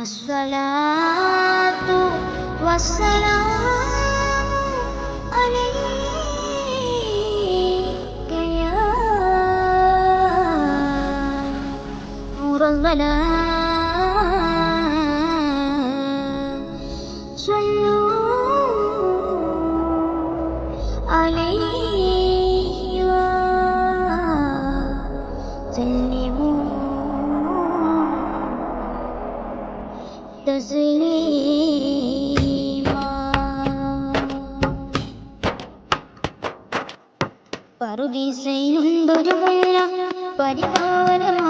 الصلاة والسلام عليك يا نور الظلام. صلوا عليه പറുദീസയുണ്ടൊരു മുല്ല പരിപാലമായ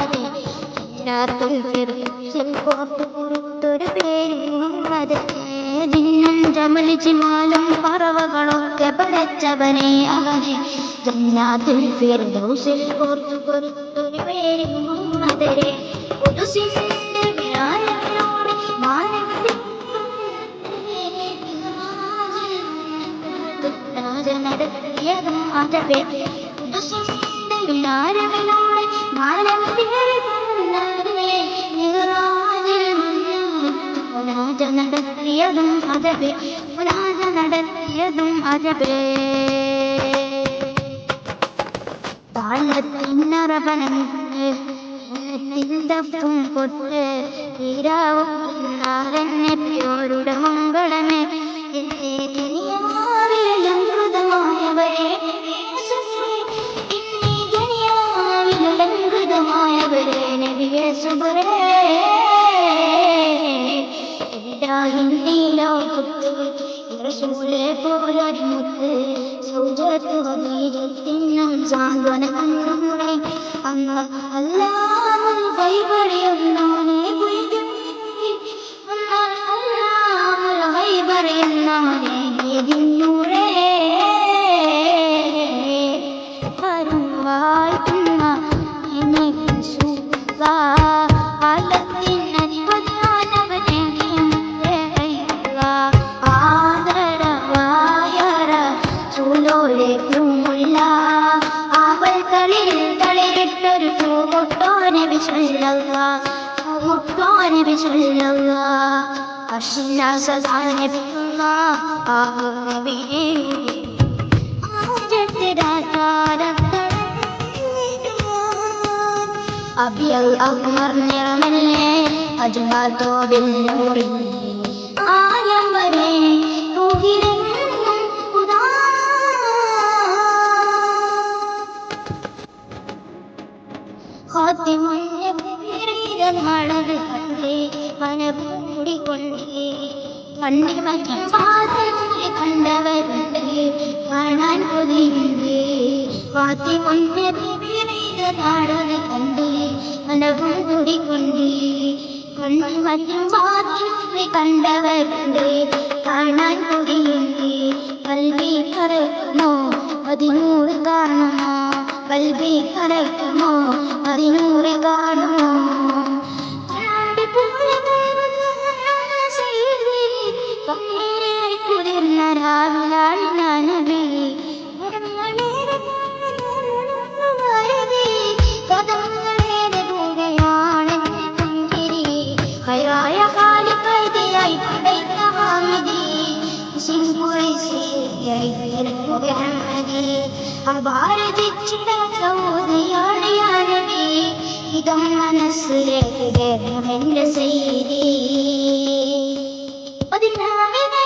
സ്വല്ലല്ല ലാഹൂത്തിനതിപതിനൂരെ ലാവണ്യത്തിനൊളിപതിരെ ലാഹൂത്തിനതിപതിനൂരെ ലാവണ്യത്തിനൊളിപതിരെ ലോകിൽ നായകരെ നബിയെ സുഹൃേ ൂഹേ ലോകം പാടെ പടച്ചവനെ അതെ കോർത്തൊരു പേരും അത് നിന്നും ചമലിച്ചിമാലും പറവകളൊക്കെ പടച്ചവനെ അവനെ ജന്നാത്തുൽ ഫിർദൗസിൽ കോർത്തു കൊടുത്തൊരു പേരും അതരെ ഉദുസിന്റെ വിരായനോട് മാനവത്തിൽ നടത്തിയതും അതവേ ഉദുസിന്റെ നടത്തിയതും അതവേ. രാജ നടത്തിയതും താളത്തിനറപനമിട്ട് തിന്തപ്പും കൊട്ട് തീരാവും നാരണ്യോരുടെ മംഗളമേ. റസൂലെ പോരാടിമുത്ത് സൗജത്ത് വകീരത്തിനും സാന്ത്വന അന്ന് അല്ലാമൽ കൈപറിയുന്നവനെ നിറമല്ലേ അജ്മാത്തോബിൽ നൂറി ആയം വരെ மன்னிவற்றை பாதத்திலே கண்டவர் ஆனால் புதிந்து வாத்தி முன்னே நாடனை கண்டு மனமும் குடிக்கொண்டு கொண்டு மற்றும் பாதத்திலே கண்டவர் ഹൈറായ കാലി കൈതിയായി പടയ്ത്ത ഹാമിദി ഇതം മനസ്സിലേക്ക് എന്റെ ചെയ്തി പതിനാവിനെ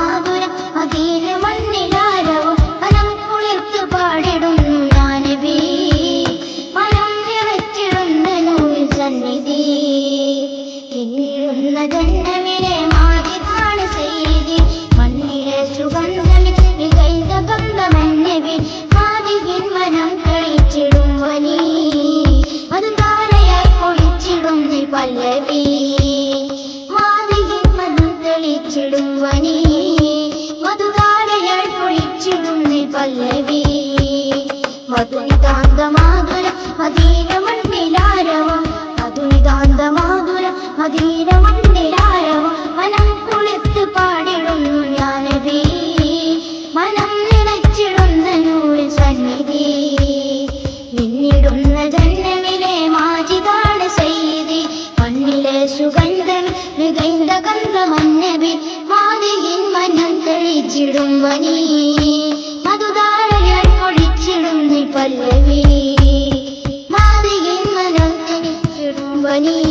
മധുരിതാന്തമാതുര മദീന മണ്ണിലാരവും മണ്ണിലാരവം മനം മനം മണ്ണിലെ സുഗന്ധം മാതികിൻ മനം തെളിച്ചിടും വനി. പല്ലവി നാവികൻ മനം തനിച്ചിടും വനീ.